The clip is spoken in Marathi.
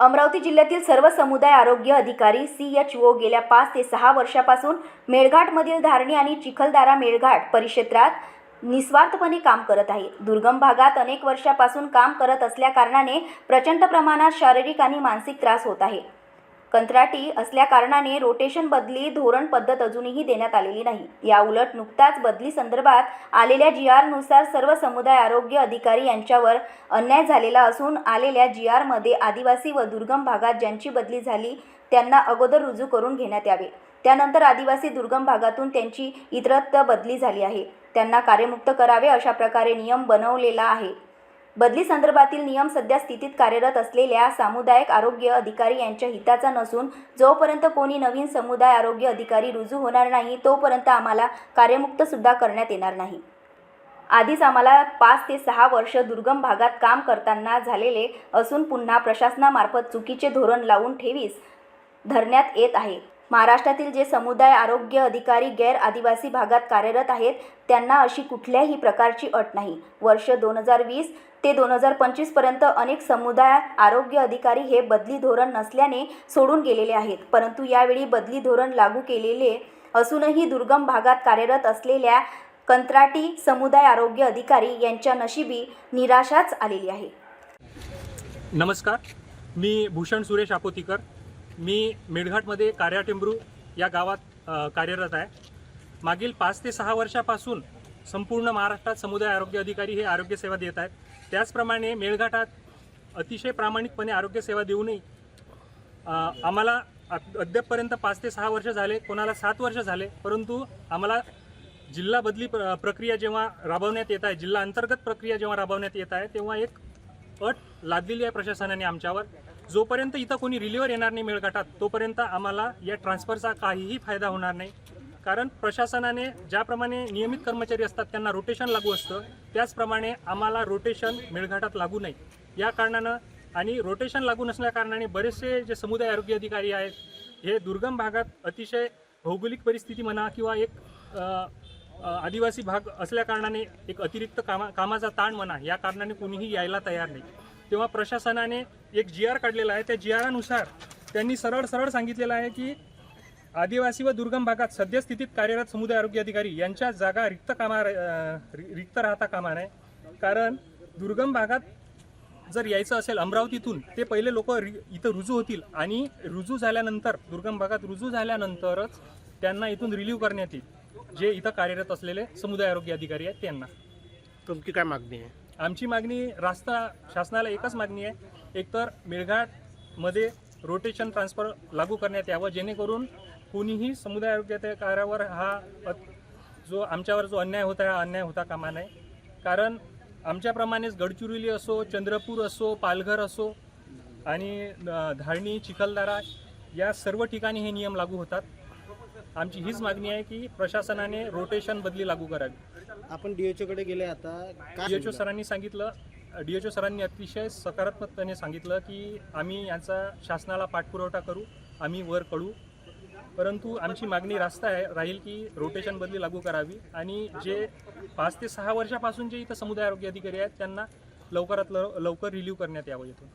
अमरावती जिल्ह्यातील सर्व समुदाय आरोग्य अधिकारी सी एच ओ गेल्या पाच ते सहा वर्षापासून मेळघाटमधील धारणी आणि चिखलदारा मेळघाट परिक्षेत्रात निस्वार्थपणे काम करत आहे दुर्गम भागात अनेक वर्षापासून काम करत असल्याकारणाने प्रचंड प्रमाणात शारीरिक आणि मानसिक त्रास होत आहे. कंत्राटी असल्याकारणाने रोटेशन बदली धोरण पद्धत अजूनही देण्यात आलेली नाही. या उलट नुकताच बदली संदर्भात आलेल्या जी आरनुसार सर्व समुदाय आरोग्य अधिकारी यांच्यावर अन्याय झालेला असून आलेल्या जी आरमध्ये आदिवासी व दुर्गम भागात ज्यांची बदली झाली त्यांना अगोदर रुजू करून घेण्यात यावे. त्यानंतर आदिवासी दुर्गम भागातून त्यांची इतरत्र बदली झाली आहे. त्यांना कार्यमुक्त करावे अशा प्रकारे नियम बनवलेला आहे. बदली संदर्भातील नियम सध्या स्थितीत कार्यरत असलेल्या सामुदायिक आरोग्य अधिकारी यांच्या हिताचा नसून जोपर्यंत कोणी नवीन समुदाय आरोग्य अधिकारी रुजू होणार नाही तोपर्यंत आम्हाला कार्यमुक्त सुद्धा करण्यात येणार नाही. आधीच आम्हाला पाच ते सहा वर्ष दुर्गम भागात काम करताना झालेले असून पुन्हा प्रशासनामार्फत चुकीचे धोरण लावून ठेवीस धरण्यात येत आहे. महाराष्ट्रातील जे समुदाय आरोग्य अधिकारी गैर आदिवासी भागात कार्यरत आहेत त्यांना अशी कुठल्याही प्रकारची अट नाही. वर्ष दोन हजार वीस ते दोन हजार पंचवीसपर्यंत अनेक समुदाय आरोग्य अधिकारी हे बदली धोरण नसल्याने सोडून गेलेले आहेत. परंतु यावेळी बदली धोरण लागू केलेले असूनही दुर्गम भागात कार्यरत असलेल्या कंत्राटी समुदाय आरोग्य अधिकारी यांच्या नशिबी निराशाच आलेली आहे. नमस्कार. मी भूषण सुरेश आपोतीकर मी मेळघाटमध्ये कार्याटेंब्रू या गावात कार्यरत आहे. मागील पाच ते सहा वर्षापासून संपूर्ण महाराष्ट्रात समुदाय आरोग्य अधिकारी हे आरोग्यसेवा देत आहेत. त्याचप्रमाणे मेळघाटात अतिशय प्रामाणिकपणे आरोग्यसेवा देऊनही आम्हाला अद्यापपर्यंत पाच ते सहा वर्ष झाले कोणाला सात वर्ष झाले परंतु आम्हाला जिल्हा बदली प्र प्रक्रिया जेव्हा राबवण्यात येत आहे जिल्हा अंतर्गत प्रक्रिया जेव्हा राबवण्यात येत आहे तेव्हा एक अट लादलेली आहे प्रशासनाने आमच्यावर. जोपर्यंत इथं कोणी रिलीवर येणार नाही मेळघाटात तोपर्यंत आम्हाला या ट्रान्सफरचा काहीही फायदा होणार नाही. कारण प्रशासनाने ज्याप्रमाणे नियमित कर्मचारी असतात त्यांना रोटेशन लागू असतं त्याचप्रमाणे आम्हाला रोटेशन मेळघाटात लागू नाही या कारणानं आणि रोटेशन लागू नसल्या कारणाने बरेचसे जे समुदाय आरोग्य अधिकारी आहेत हे दुर्गम भागात अतिशय भौगोलिक परिस्थिती म्हणा किंवा एक आदिवासी भाग असल्याकारणाने एक अतिरिक्त कामा कामाचा ताण म्हणा या कारणाने कोणीही यायला तयार नाही. तेव्हा प्रशासनाने एक जी आर काढलेला आहे. त्या जी आरानुसार त्यांनी सरळ सरळ सांगितलेलं आहे की आदिवासी व दुर्गम भागात सद्यस्थितीत कार्यरत समुदाय आरोग्य अधिकारी यांच्या जागा रिक्त कामा रिक्त राहता कामा नये. कारण दुर्गम भागात जर यायचं असेल अमरावतीतून ते पहिले लोक इथं रुजू होतील आणि रुजू झाल्यानंतर दुर्गम भागात रुजू झाल्यानंतरच त्यांना इथून रिलीव्ह करण्यात येईल. जे इथं कार्यरत असलेले समुदाय आरोग्य अधिकारी आहेत त्यांना. तुमची काय मागणी आहे? आमची मागणी रास्ता शासनाला एकच मागणी आहे. एकतर मेळघाटमध्ये रोटेशन ट्रान्सफर लागू करण्यात यावं जेणेकरून कोणीही समुदाय आरोग्य कार्यावर हा जो आमच्यावर जो अन्याय होता हा अन्याय होता कामा नये. कारण आमच्याप्रमाणेच गडचिरोली असो चंद्रपूर असो पालघर असो आणि धारणी चिखलदरा या सर्व ठिकाणी हे नियम लागू होतात. आमची हीच मागणी आहे की प्रशासनाने रोटेशन बदली लागू करावी. आपण डीएचओ कडे गेले आता. डीएचओ सरांनी सांगितलं डीएचओ सरांनी अतिशय सकारात्मकपणे सांगितलं की आम्ही यांचा शासनाला पाठपुरवठा करू आम्ही वर कळू परंतु आमची मागणी रास्त आहे राहील की रोटेशन बदली लागू करावी. आणि जे पाच ते सहा वर्षापासून जे इथं समुदाय आरोग्य अधिकारी आहेत त्यांना लवकरात लव लवकर रिलीव्ह करण्यात यावं इथून.